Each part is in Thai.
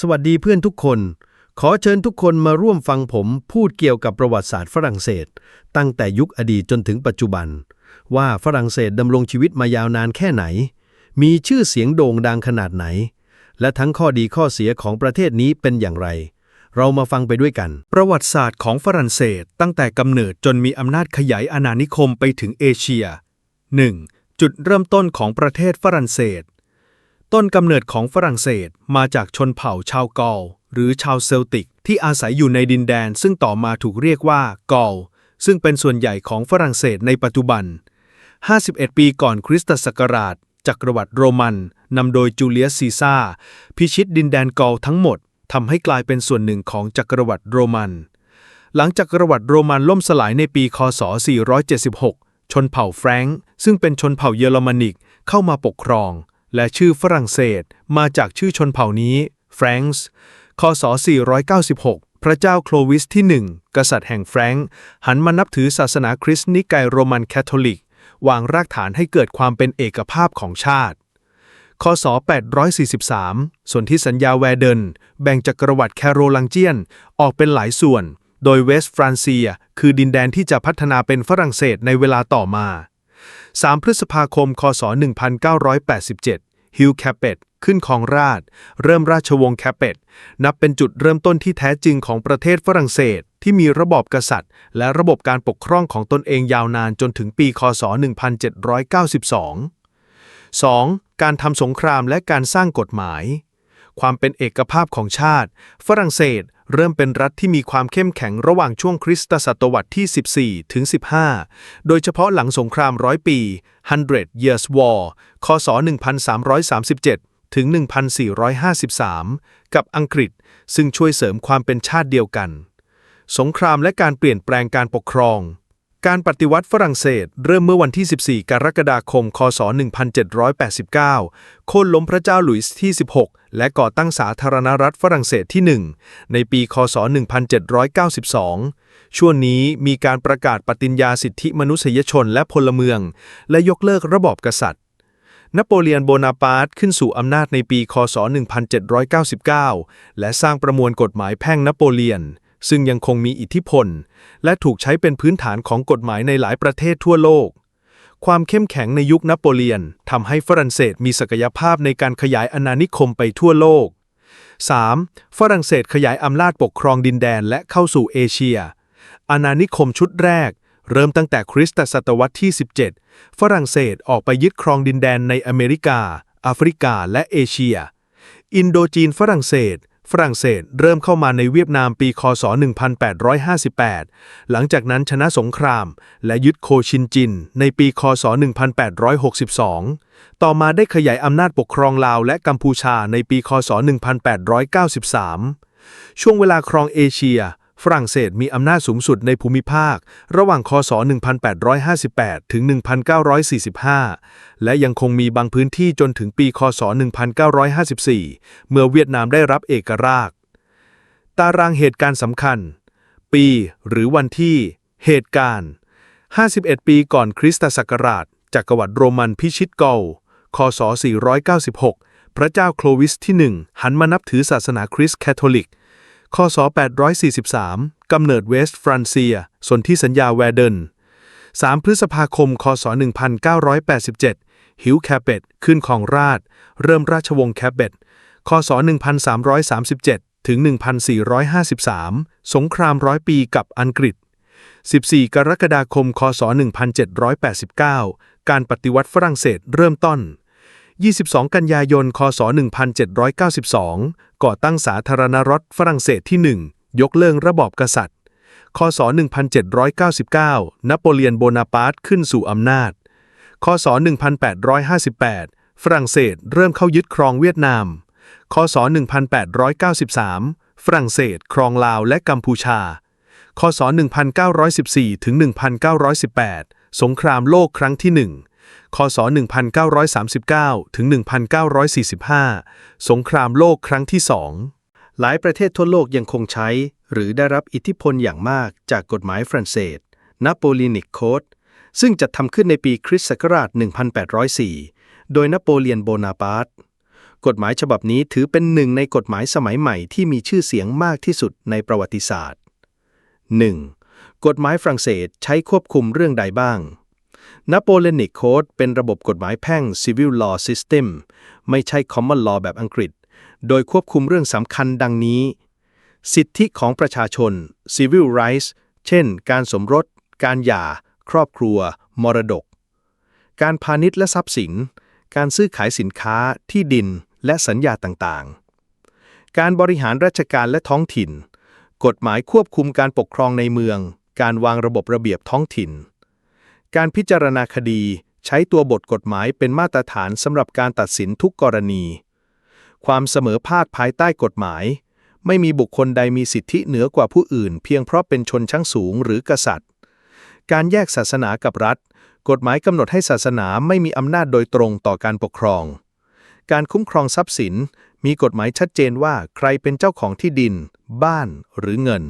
สวัสดีเพื่อนทุกคน ขอเชิญทุกคนมาร่วมฟังผมพูดเกี่ยวกับประวัติศาสตร์ฝรั่งเศส ตั้งแต่ยุคอดีตจนถึงปัจจุบัน ว่าฝรั่งเศสดำรงชีวิตมายาวนานแค่ไหน มีชื่อเสียงโด่งดังขนาดไหน และทั้งข้อดีข้อเสียของประเทศนี้เป็นอย่างไร เรามาฟังไปด้วยกัน ประวัติศาสตร์ของฝรั่งเศส ตั้งแต่กำเนิดจนมีอำนาจขยายอาณานิคมไปถึงเอเชีย 1. จุดเริ่มต้นของประเทศฝรั่งเศส ต้นกำเนิดของฝรั่งเศสมาจากชนเผ่าชาวกอลหรือชาวเซลติก ที่อาศัยอยู่ในดินแดน ซึ่งต่อมาถูกเรียกว่ากอลซึ่งเป็นส่วนใหญ่ของฝรั่งเศสในปัจจุบัน 51 ปีก่อนคริสตศักราช จักรวรรดิโรมันนำโดยจูเลียสซีซ่าร์พิชิตดินแดนกอลทั้งหมดทำให้กลายเป็นส่วนหนึ่งของจักรวรรดิโรมัน หลังจากจักรวรรดิโรมันล่มสลายในปี คศ 476 ชนเผ่าแฟรงก์ซึ่งเป็นชนเผ่าเยอรมนิกเข้ามาปกครอง และชื่อฝรั่งเศสมาจากชื่อชนเผ่านี้แฟรงก์คศ 496 พระเจ้าโคลวิสที่ 1 กษัตริย์แห่งแฟรงก์หันมานับถือศาสนาคริสต์นิกายโรมันแคทอลิก วางรากฐานให้เกิดความเป็นเอกภาพของชาติคศ 843 ส่วนที่สัญญาแวร์เดน แบ่งจักรวรรดิแคโรลังเจียน ออกเป็นหลายส่วน โดยเวสต์ฟรานเซีย คือดินแดนที่จะพัฒนาเป็นฝรั่งเศสในเวลาต่อมา 3 พฤษภาคม คศ 1987 ฮิวแคปเปตขึ้นครองราช เริ่มราชวงศ์แคปเปตนับเป็นจุดเริ่มต้นที่แท้จริงของประเทศฝรั่งเศส ที่มีระบอบกษัตริย์ และระบบการปกครองของตนเองยาวนานจนถึงปี คศ 1792 2. การทำสงครามและการสร้างกฎหมาย ความเป็นเอกภาพของชาติ ฝรั่งเศส เริ่มเป็นรัฐที่มีความเข้มแข็งระหว่างช่วงคริสตศตวรรษที่ 14 ถึง 15 โดยเฉพาะหลังสงครามร้อยปี 100 Years War คศ 1337 ถึง 1453 กับอังกฤษ ซึ่งช่วยเสริมความเป็นชาติเดียวกัน สงครามและการเปลี่ยนแปลงการปกครอง การปฏิวัติฝรั่งเศส เริ่มเมื่อวันที่ 14 กรกฎาคม คศ 1789 โค่นล้มพระเจ้าหลุยส์ที่ 16 และก่อตั้งสาธารณรัฐฝรั่งเศสที่ 1 ในปี คศ 1792 ช่วงนี้มีการประกาศปฏิญญาสิทธิมนุษยชนและพลเมือง และยกเลิกระบอบกษัตริย์ นโปเลียนโบนาปาร์ตขึ้นสู่อำนาจในปี คศ 1799 และสร้างประมวลกฎหมายแพ่งนโปเลียน ซึ่งยังคงมีอิทธิพล และถูกใช้เป็นพื้นฐานของกฎหมายในหลายประเทศทั่วโลก ความเข้มแข็งในยุคนโปเลียนทำให้ฝรั่งเศสมีศักยภาพในการขยายอาณานิคมไปทั่วโลก 3. ฝรั่งเศสขยายอำนาจปกครองดินแดนและเข้าสู่เอเชีย อาณานิคมชุดแรก เริ่มตั้งแต่คริสตศตวรรษที่ 17 ฝรั่งเศสออกไปยึดครองดินแดนในอเมริกาแอฟริกาและเอเชีย อินโดจีนฝรั่งเศส ฝรั่งเศสเริ่มเข้ามาในเวียดนามปี คศ 1858 หลังจากนั้นชนะสงคราม และยึดโคชินจิน ในปี คศ 1862 ต่อมาได้ขยายอำนาจปกครองลาวและกัมพูชาในปี คศ 1893 ช่วงเวลาครองเอเชีย ฝรั่งเศสมีอำนาจสูงสุดในภูมิภาค ระหว่างคศ 1858 ถึง 1945 และยังคงมีบางพื้นที่จนถึงปีคศ 1954 เมื่อเวียดนามได้รับเอกราช ตารางเหตุการณ์สำคัญ ปีหรือวันที่ เหตุการณ์ 51 ปีก่อนคริสตศักราช จักรวรรดิโรมันพิชิตเกอลคศ 496 พระเจ้าโคลวิสที่ 1 หันมานับถือศาสนาคริสต์แคทอลิก คศ843 กำเนิดเวสต์ฟรานเซีย สนธิสัญญาแวเดน 3 พฤษภาคม คศ 1987 ฮิวแคเปตขึ้นของราช เริ่มราชวงศ์แคเปตคศ 1337 ถึง 1453 สงครามร้อยปีกับอังกฤษ 14 กรกฎาคม คศ 1789 การปฏิวัติฝรั่งเศสเริ่มต้น 22 กันยายน คศ 1792 ก่อตั้งสาธารณรัฐฝรั่งเศสที่ 1 ยกเลิกระบอบกษัตริย์ คศ 1799 นโปเลียนโบนาปาร์ตขึ้นสู่อำนาจ คศ 1858 ฝรั่งเศสเริ่มเข้ายึดครองเวียดนาม คศ 1893 ฝรั่งเศสครองลาวและกัมพูชา คศ 1914 ถึง 1918 สงครามโลกครั้งที่ 1 คศ 1939 ถึง 1945 สงครามโลกครั้งที่2หลายประเทศทั่วโลกยังคงใช้ หรือได้รับอิทธิพลอย่างมากจากกฎหมายฝรั่งเศสนโปเลียนิกโคดซึ่งจัดทำขึ้นในปีคริสต์ศักราช 1804 โดยนโปเลียนโบนาปาร์ตกฎหมายฉบับนี้ถือเป็นหนึ่งในกฎหมายสมัยใหม่ที่มีชื่อเสียงมากที่สุดในประวัติศาสตร์ 1. กฎหมายฝรั่งเศสใช้ควบคุมเรื่องใดบ้าง Napoleonic Code เป็นระบบกฎหมายแพ่ง Civil Law System ไม่ใช่ Common Law แบบอังกฤษ โดยควบคุมเรื่องสำคัญดังนี้ สิทธิของประชาชน Civil Rights เช่น การสมรส การหย่า ครอบครัว มรดก การพาณิชย์และทรัพย์สิน การซื้อขายสินค้า ที่ดิน และสัญญาต่างๆ การบริหารราชการและท้องถิ่น กฎหมายควบคุมการปกครองในเมือง การวางระบบระเบียบท้องถิ่น การพิจารณาคดีใช้ตัวบทกฎหมายเป็นมาตรฐานสำหรับการตัดสินทุกกรณี ความเสมอภาคภายใต้กฎหมาย ไม่มีบุคคลใดมีสิทธิเหนือกว่าผู้อื่น เพียงเพราะเป็นชนชั้นสูงหรือกษัตริย์ การแยกศาสนากับรัฐ กฎหมายกำหนดให้ศาสนาไม่มีอำนาจโดยตรงต่อการปกครอง การคุ้มครองทรัพย์สิน มีกฎหมายชัดเจนว่าใครเป็นเจ้าของที่ดิน บ้านหรือเงิน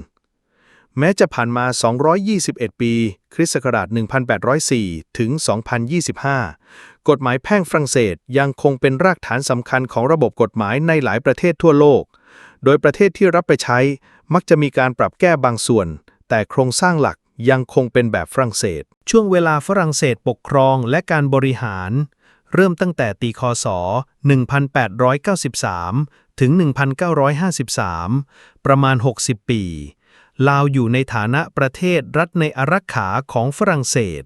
แม้จะผ่านมา 221 ปี คริสต์ศักราช 1804 ถึง 2025 กฎหมายแพ่งฝรั่งเศสยังคงเป็นรากฐานสำคัญของระบบกฎหมายในหลายประเทศทั่วโลก โดยประเทศที่รับไปใช้ มักจะมีการปรับแก้บางส่วน แต่โครงสร้างหลักยังคงเป็นแบบฝรั่งเศส ช่วงเวลาฝรั่งเศสปกครองและการบริหาร เริ่มตั้งแต่ตีคศ 1893 ถึง 1953 ประมาณ 60 ปี ลาวอยู่ในฐานะประเทศรัฐในอารักขาของฝรั่งเศส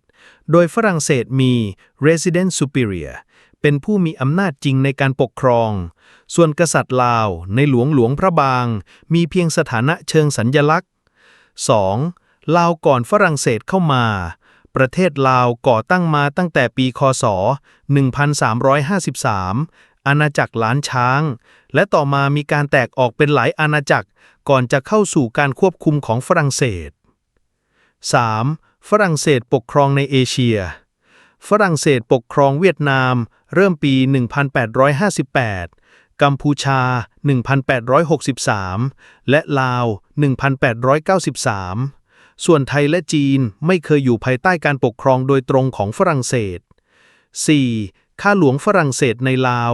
โดยฝรั่งเศสมี Resident Superior เป็นผู้มีอำนาจจริงในการปกครอง ส่วนกษัตริย์ลาวในหลวงหลวงพระบาง มีเพียงสถานะเชิงสัญญลักษณ์ 2. ลาวก่อนฝรั่งเศสเข้ามา ประเทศลาวก่อตั้งมาตั้งแต่ปีคศ 1353 อาณาจักรล้านช้าง และต่อมามีการแตกออกเป็นหลายอาณาจักร ก่อนจะเข้าสู่การควบคุมของฝรั่งเศส 3. ฝรั่งเศสปกครองในเอเชีย ฝรั่งเศสปกครองเวียดนาม เริ่มปี 1858 กัมพูชา 1863 และลาว 1893 ส่วนไทยและจีนไม่เคยอยู่ภายใต้การปกครองโดยตรงของฝรั่งเศส 4. ข้าหลวงฝรั่งเศสในลาว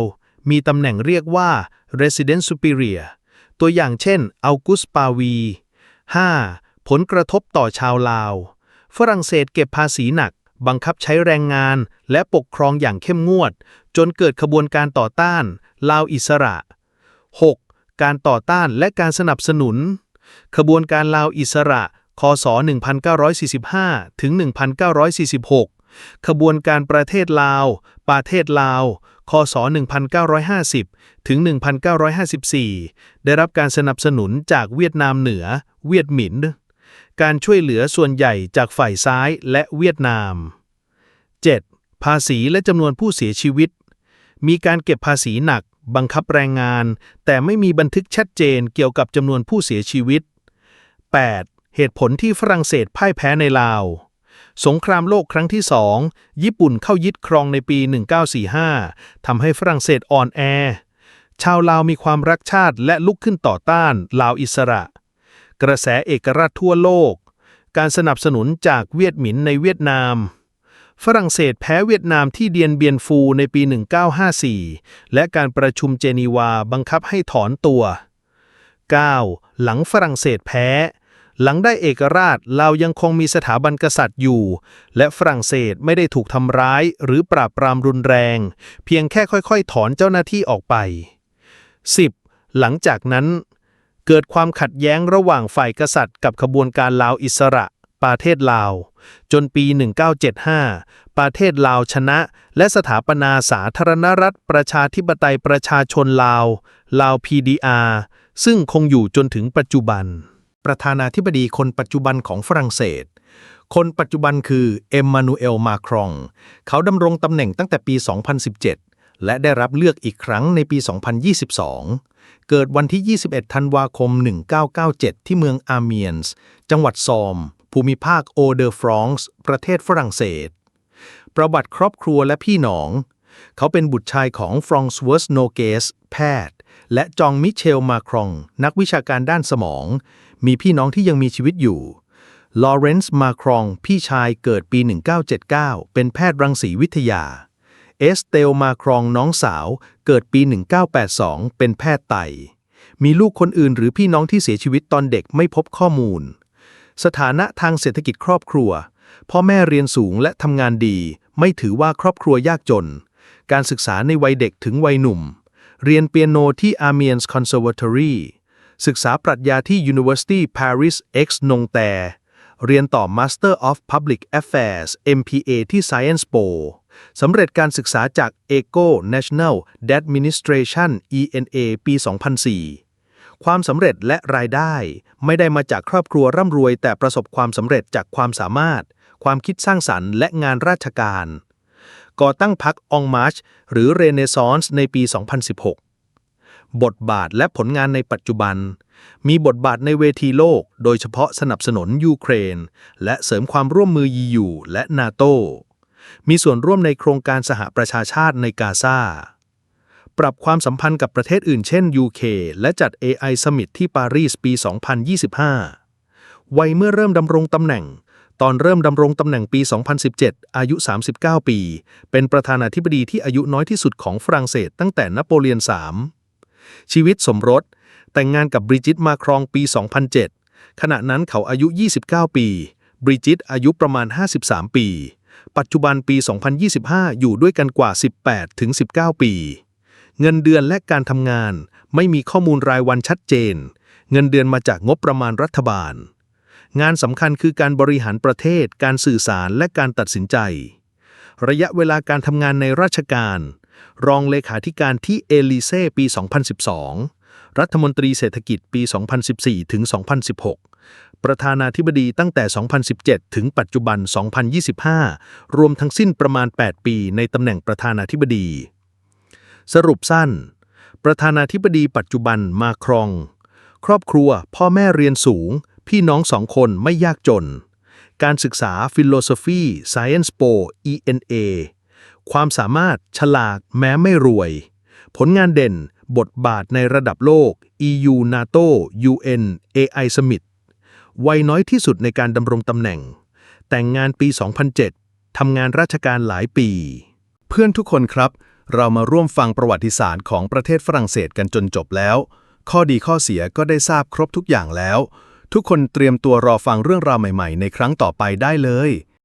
มีตำแหน่งเรียกว่า Resident Superior ตัวอย่างเช่นอัลกุสปาวี 5. ผลกระทบต่อชาวลาว ฝรั่งเศสเก็บภาษีหนัก บังคับใช้แรงงาน และปกครองอย่างเข้มงวด จนเกิดขบวนการต่อต้าน ลาวอิสระ 6. การต่อต้านและการสนับสนุน ขบวนการลาวอิสระ คศ 1945 ถึง 1946 ขบวนการประเทศลาว ประเทศลาว คศ 1950 ถึง 1954 ได้รับการสนับสนุนจากเวียดนามเหนือ เวียดหมิน การช่วยเหลือส่วนใหญ่จากฝ่ายซ้ายและเวียดนาม 7. ภาษีและจำนวนผู้เสียชีวิต มีการเก็บภาษีหนัก บังคับแรงงาน แต่ไม่มีบันทึกชัดเจนเกี่ยวกับจำนวนผู้เสียชีวิต 8. เหตุผลที่ฝรั่งเศสพ่ายแพ้ในลาว สงครามโลกครั้งที่สองญี่ปุ่นเข้ายึดครองในปี 1945 ทำให้ฝรั่งเศสอ่อนแอ ชาวลาวมีความรักชาติและลุกขึ้นต่อต้านลาวอิสระ กระแสเอกราชทั่วโลก การสนับสนุนจากเวียดหมินในเวียดนาม ฝรั่งเศสแพ้เวียดนามที่เดียนเบียนฟูในปี 1954 และการประชุมเจนีวาบังคับให้ถอนตัว 9. หลังฝรั่งเศสแพ้ หลังได้เอกราชลายังคงมีสถาบันกษัตริย์อยู่ และฝรั่งเศสไม่ได้ถูกทำร้ายหรือปราบปรามรุนแรง เพียงแค่ค่อยๆ ถอนเจ้าหน้าที่ออกไป 10. หลังจากนั้น เกิดความขัดแย้งระหว่างฝ่ายกษัตริย์กับขบวนการลาวอิสระประเทศลาว จนปี 1975 ประเทศลาวชนะ และสถาปนาสาธารณรัฐประชาธิปไตยประชาชนลาว ลาว PDR ซึ่งคงอยู่จนถึงปัจจุบัน ประธานาธิบดีคนปัจจุบันของฝรั่งเศส คนปัจจุบันคือเอ็มมานูเอล มาครอง เขาดำรงตำแหน่งตั้งแต่ปี 2017 และได้รับเลือกอีกครั้งในปี 2022 เกิดวันที่ 21 ธันวาคม 1997 ที่เมืองอาร์เมียนส์ จังหวัดซอม ภูมิภาคโอเดอร์ฟรองซ์ประเทศฝรั่งเศส ประวัติครอบครัวและพี่น้อง เขาเป็นบุตรชายของฟรองซ์เวิร์สโนเกส แพทย์และจองมิเชล มาครอง นักวิชาการด้านสมอง มีพี่น้องที่ยังมีชีวิตอยู่ ลอเรนซ์มาครอง พี่ชายเกิดปี 1979 เป็นแพทย์รังสีวิทยา เอสเตลมาครองน้องสาวเกิดปี 1982 เป็นแพทย์ไต มีลูกคนอื่นหรือพี่น้องที่เสียชีวิตตอนเด็กไม่พบข้อมูล สถานะทางเศรษฐกิจครอบครัว พ่อแม่เรียนสูงและทำงานดี ไม่ถือว่าครอบครัวยากจน การศึกษาในวัยเด็กถึงวัยหนุ่ม เรียนเปียโนที่ Amiens Conservatory ศึกษาปรัชญาที่ University Paris X นงแต่ เรียนต่อ Master of Public Affairs MPA ที่ Science Po สำเร็จการศึกษาจาก ECO National Administration ENA ปี 2004 ความสำเร็จและรายได้ไม่ได้มาจากครอบครัวร่ำรวย แต่ประสบความสำเร็จจากความสามารถ ความคิดสร้างสรรค์และงานราชการ ก่อตั้งพรรคองมาร์ชหรือเรเนซองส์ในปี 2016 บทบาทและผลงานในปัจจุบัน มีบทบาทในเวทีโลก โดยเฉพาะสนับสนุนยูเครน และเสริมความร่วมมือ EU และนาโตมีส่วนร่วมในโครงการสหประชาชาติในกาซาปรับความสัมพันธ์กับประเทศอื่นเช่น UK และจัด AI Summit ที่ปารีสปี 2025 วัยเมื่อเริ่มดำรงตำแหน่ง ตอนเริ่มดำรงตำแหน่งปี 2017 อายุ 39 ปี เป็นประธานาธิบดีที่อายุน้อยที่สุดของฝรั่งเศสตั้งแต่นโปเลียน 3 ชีวิตสมรส แต่งงานกับบริจิตมาครองปี 2007 ขณะนั้นเขาอายุ 29 ปี บริจิตอายุประมาณ 53 ปี ปัจจุบันปี 2025 อยู่ด้วยกันกว่า 18 ถึง 19 ปี เงินเดือนและการทำงานไม่มีข้อมูลรายวันชัดเจน เงินเดือนมาจากงบประมาณรัฐบาล งานสำคัญคือการบริหารประเทศ การสื่อสารและการตัดสินใจ ระยะเวลาการทำงานในราชการ รองเลขาธิการที่เอลิเซ่ปี 2012 รัฐมนตรีเศรษฐกิจปี 2014 ถึง 2016 ประธานาธิบดีตั้งแต่ 2017 ถึงปัจจุบัน 2025 รวมทั้งสิ้นประมาณ 8 ปีในตำแหน่งประธานาธิบดี สรุปสั้น ประธานาธิบดีปัจจุบันมาครอง ครอบครัว พ่อแม่เรียนสูง พี่น้องสองคนไม่ยากจนการศึกษา Philosophy Science Po ENA ความสามารถฉลาดแม้ไม่รวย ผลงานเด่น บทบาทในระดับโลก EU NATO UN AI Summit วัยน้อยที่สุดในการดำรงตำแหน่ง แต่งงานปี 2007 ทำงานราชการหลายปี เพื่อนทุกคนครับ เรามาร่วมฟังประวัติศาสตร์ของประเทศฝรั่งเศสกันจนจบแล้ว ข้อดีข้อเสียก็ได้ทราบครบทุกอย่างแล้ว ทุกคนเตรียมตัวรอฟังเรื่องราวใหม่ ๆ ในครั้งต่อไปได้เลย